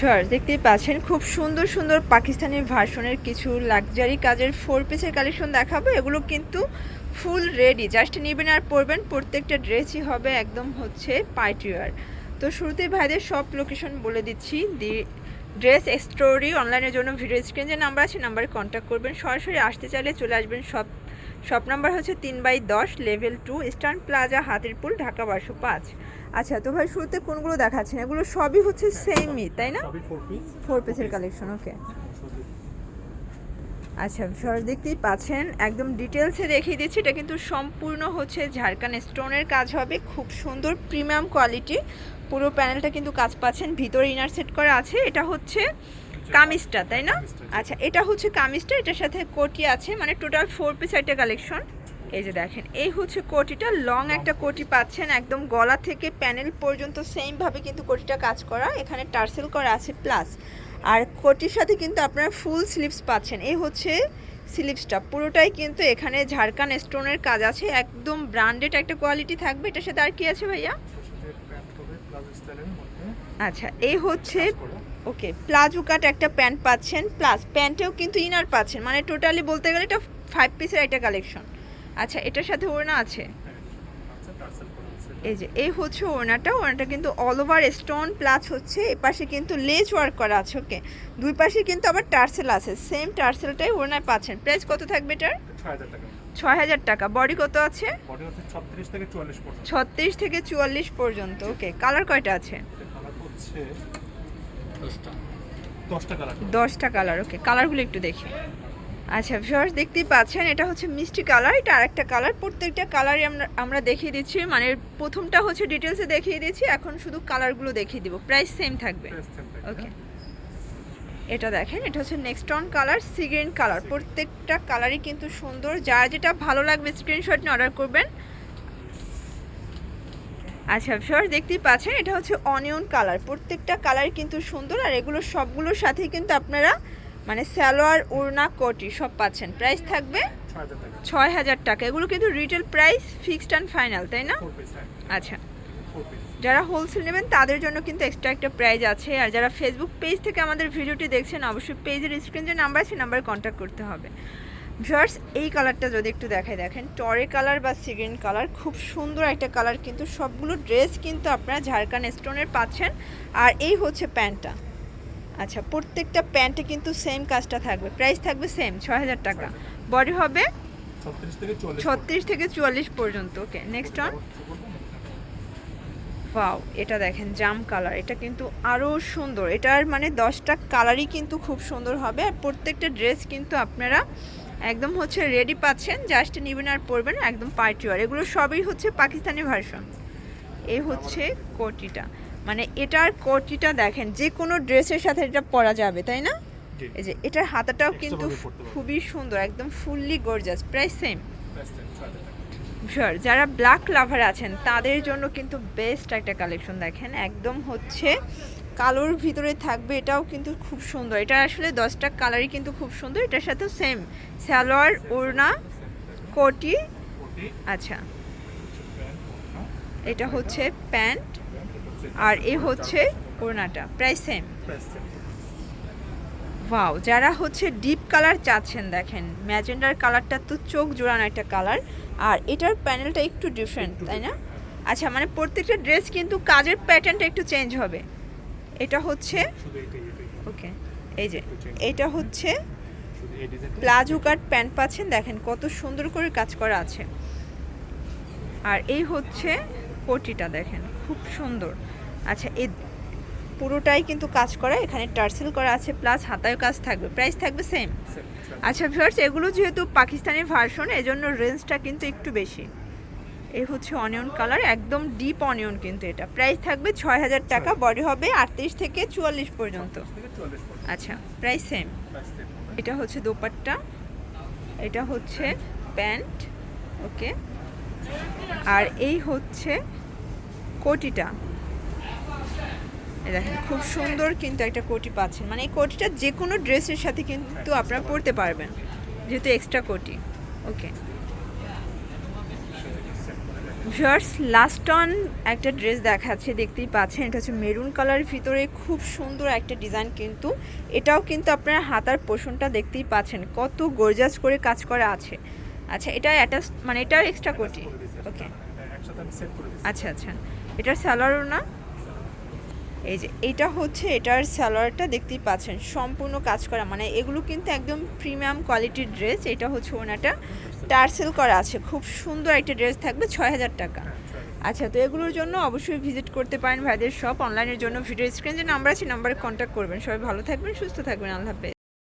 Viewers, দেখতেই পাচ্ছেন, খুব সুন্দর সুন্দর পাকিস্তানি ভার্সনের কিছু লাক্সারি কাজের ফোর পিসের কালেকশন দেখাবো। এগুলো কিন্তু ফুল রেডি জাস্ট নেবেন আর পরবেন, প্রত্যেকটা ড্রেসই হবে একদম হচ্ছে পাইটিওয়ার তো শুরুতে ভাইদের সব লোকেশন বলে দিচ্ছি। দি ড্রেস স্টোরি অনলাইনের জন্য ভিডিও স্ক্রিন যে নাম্বার আছে নাম্বারে কন্ট্যাক্ট করবেন। সরাসরি আসতে চাইলে চলে আসবেন সব শপ নাম্বার হচ্ছে তিন বাই দশ level two Eastern Plaza Hatirpool, Dhaka, বারোশো পাঁচ। আচ্ছা তো ভাই শুরুতে কোনগুলো দেখাচ্ছেন? এগুলো সবই হচ্ছে সেমই তাই না? সবই ফোর পিস ফোর পিসের কালেকশন ওকে আচ্ছা সর দেখতেই পাচ্ছেন একদম ডিটেলসে দেখিয়ে দিচ্ছি এটা কিন্তু সম্পূর্ণ হচ্ছে ঝাড়খান স্টোনের কাজ হবে খুব সুন্দর প্রিমিয়াম কোয়ালিটি পুরো প্যানেলটা কিন্তু কাজ পাচ্ছেন ভিতরে ইনার সেট করা আছে এটা হচ্ছে কামিজটা তাই না? আচ্ছা এটা হচ্ছে কামিজটা এটার সাথে কোটি আছে মানে টোটাল ফোর পিস একটা কালেকশন এই যে দেখেন, এই হচ্ছে কোটিটা। লং একটা কোটি পাচ্ছেন একদম গলা থেকে প্যানেল পর্যন্ত সেমভাবে কিন্তু কোটিটা কাজ করা। এখানে টার্সেল করা আছে প্লাস আর কোটির সাথে কিন্তু আপনারা ফুল স্লিভস পাচ্ছেন। এই হচ্ছে স্লিভসটা পুরোটাই কিন্তু এখানে ঝাড়খান স্টোনের কাজ আছে। একদম ব্র্যান্ডেড একটা কোয়ালিটি থাকবে। এটার সাথে আর কি আছে ভাইয়া? আচ্ছা এই হচ্ছে ওকে প্লাজো কাট একটা প্যান্ট পাচ্ছেন। প্লাস প্যান্টেও কিন্তু ইনার পাচ্ছেন। মানে টোটালি বলতে গেলে এটা ফাইভ পিসের একটা কালেকশন আচ্ছা এটার সাথে ওড়না আছে? টার্সেল করা আছে। এই যে এই হচ্ছে ওড়নাটা। ওড়নাটা কিন্তু অল ওভার স্টোন প্লাস হচ্ছে এ পাশে কিন্তু লেজ ওয়ার্ক করা আছে ওকে দুই পাশে কিন্তু আবার টার্সেল আছে। সেম টার্সেলটাই ওড়নায় পাচ্ছেন। প্রাইস কত থাকবে এটার? 6000 ছয় হাজার টাকা। বডি কত আছে? বডি হচ্ছে 36 থেকে 44 পর্যন্ত। ছত্রিশ থেকে চুয়াল্লিশ পর্যন্ত ওকে কালার কয়টা আছে? এর কালার হচ্ছে 10টা কালার। দশটা কালার ওকে কালারগুলো একটু দেখি। আচ্ছা ভিউয়ার্স দেখতেই পাচ্ছেন এটা হচ্ছে মিষ্টি কালার এটা আরেকটা কালার প্রত্যেকটা কালারই আমরা আমরা দেখিয়ে দিচ্ছি মানে প্রথমটা হচ্ছে ডিটেলসে দেখিয়ে দিচ্ছি এখন শুধু কালারগুলো দেখিয়ে দিব প্রাইস সেম থাকবে। ওকে এটা দেখেন এটা হচ্ছে next on colour sea green colour প্রত্যেকটা কালারই কিন্তু সুন্দর যার যেটা ভালো লাগবে স্ক্রিনশট নিয়ে অর্ডার করবেন। আচ্ছা ভিউয়ার্স দেখতেই পাচ্ছেন এটা হচ্ছে অনিয়ন কালার প্রত্যেকটা কালার কিন্তু সুন্দর আর এগুলো সবগুলোর সাথেই কিন্তু আপনারা মানে সালোয়ার উড়না কোটি সব পাচ্ছেন। প্রাইস থাকবে ছয় হাজার টাকা। এগুলো কিন্তু retail price fixed and final তাই না? হ্যাঁ। আচ্ছা। যারা হোলসেল নেবেন তাদের জন্য কিন্তু এক্সট্রা একটা প্রাইজ আছে। আর যারা ফেসবুক পেজ থেকে আমাদের ভিডিওটি দেখছেন অবশ্যই পেজের স্ক্রিন যে নাম্বার আছে নাম্বারে কন্ট্যাক্ট করতে হবে। ভিউয়ার্স এই কালারটা যদি একটু দেখাই দেখেন টরে কালার বা সিগ্রিন কালার খুব সুন্দর একটা কালার কিন্তু সবগুলো ড্রেস কিন্তু আপনারা ঝাড়খান স্টোনের পাচ্ছেন। আর এই হচ্ছে প্যান্টটা। আচ্ছা প্রত্যেকটা প্যান্টে কিন্তু সেম কাজটা থাকবে। প্রাইস থাকবে সেম ছ হাজার টাকা। বডি হবে 36 থেকে 44 ছত্রিশ থেকে চুয়াল্লিশ পর্যন্ত ওকে নেক্সট অন ওয়াও এটা দেখেন জাম কালার এটা কিন্তু আরও সুন্দর। এটার মানে দশটা কালারই কিন্তু খুব সুন্দর হবে। আর প্রত্যেকটা ড্রেস কিন্তু আপনারা একদম হচ্ছে রেডি পাচ্ছেন। জাস্ট নিবেন আর পরবেন একদম পার্টি ওয়ার এগুলো সবই হচ্ছে পাকিস্তানি ভার্সন এই হচ্ছে কোটিটা। মানে এটার কোটিটা দেখেন যে কোনো ড্রেসের সাথে এটা পরা যাবে তাই না? এই যে এটার হাতাটাও কিন্তু। খুবই সুন্দর একদম fully gorgeous price same Price same, 6000 টাকা। শিওর যারা ব্ল্যাক লাভার আছেন তাদের জন্য কিন্তু বেস্ট একটা কালেকশন দেখেন একদম হচ্ছে কালোর ভিতরে থাকবে এটাও কিন্তু খুব সুন্দর। এটা আসলে দশটা কালারই কিন্তু খুব সুন্দর এটার সাথে সেম সালোয়ার ওড়না কোটি। আচ্ছা। এটা হচ্ছে প্যান্ট আর এ হচ্ছে ওড়নাটা প্রায় সেম। ওয়াও যারা হচ্ছে ডিপ কালার চাচ্ছেন দেখেন ম্যাজেন্ডার কালারটা তো চোখ জোড়ানো একটা কালার আর এটার প্যানেলটা একটু ডিফারেন্ট তাই না? আচ্ছা মানে প্রত্যেকটা ড্রেস কিন্তু কাজের প্যাটার্নটা একটু চেঞ্জ হবে। এটা হচ্ছে। ওকে এই যে এটা হচ্ছে প্লাজো কাট প্যান্ট পাচ্ছেন দেখেন কত সুন্দর করে কাজ করা আছে। আর এই হচ্ছে কোটিটা দেখেন। খুব সুন্দর। আচ্ছা এই পুরোটাই কিন্তু কাজ করা এখানে টার্সেল করা আছে প্লাস হাতায় কাজ থাকবে। প্রাইস থাকবে সেম। আচ্ছা ভিউয়ার্স এগুলো যেহেতু পাকিস্তানি ভার্সন এজন্য রেঞ্জটা কিন্তু একটু বেশি। এই হচ্ছে অনিয়ন কালার একদম ডিপ অনিয়ন কিন্তু এটা। প্রাইস থাকবে ছয় হাজার টাকা বডি হবে আটত্রিশ থেকে চুয়াল্লিশ পর্যন্ত। 36 থেকে 44 পর্যন্ত। আচ্ছা প্রাইস সেম। এটা হচ্ছে দোপাট্টা এটা হচ্ছে প্যান্ট ওকে আর এই হচ্ছে কোটিটা। দেখেন, খুব সুন্দর কিন্তু একটা কোটি পাচ্ছেন। মানে এই কোটিটা যে কোনো ড্রেসের সাথে কিন্তু আপনারা পরতে পারবেন, যেহেতু এক্সট্রা কোটি। ওকে। ভিউয়ার্স লাস্ট অন একটা ড্রেস দেখাচ্ছে, দেখতেই পাচ্ছেন, এটা হচ্ছে মেরুন কালারের ভিতরে খুব সুন্দর একটা ডিজাইন কিন্তু। এটাও কিন্তু আপনার হাতার পোষণটা দেখতেই পাচ্ছেন, কত গর্জাস করে কাজ করা আছে। আচ্ছা এটা অ্যাটাচ মানে এটার এক্সট্রা কোটি। ওকে। আচ্ছা আচ্ছা। এটার স্যালারও না। এই যে, এটা হচ্ছে এটার স্যালারটা দেখতেই পাচ্ছেন। সম্পূর্ণ কাজ করা। মানে এগুলো কিন্তু একদম প্রিমিয়াম কোয়ালিটির ড্রেস এটা হচ্ছে ওনাটা। টার্সেল করা আছে। খুব সুন্দর একটা ড্রেস থাকবে ছয় হাজার টাকা। আচ্ছা তো এগুলোর জন্য অবশ্যই ভিজিট করতে পারেন ভাইদের শপ অনলাইনের জন্য ভিডিও স্ক্রিন যে নাম্বার আছে নাম্বারে কন্ট্যাক্ট করবেন। সবাই ভালো থাকবেন, সুস্থ থাকবেন। আল্লাহ হাফেজ।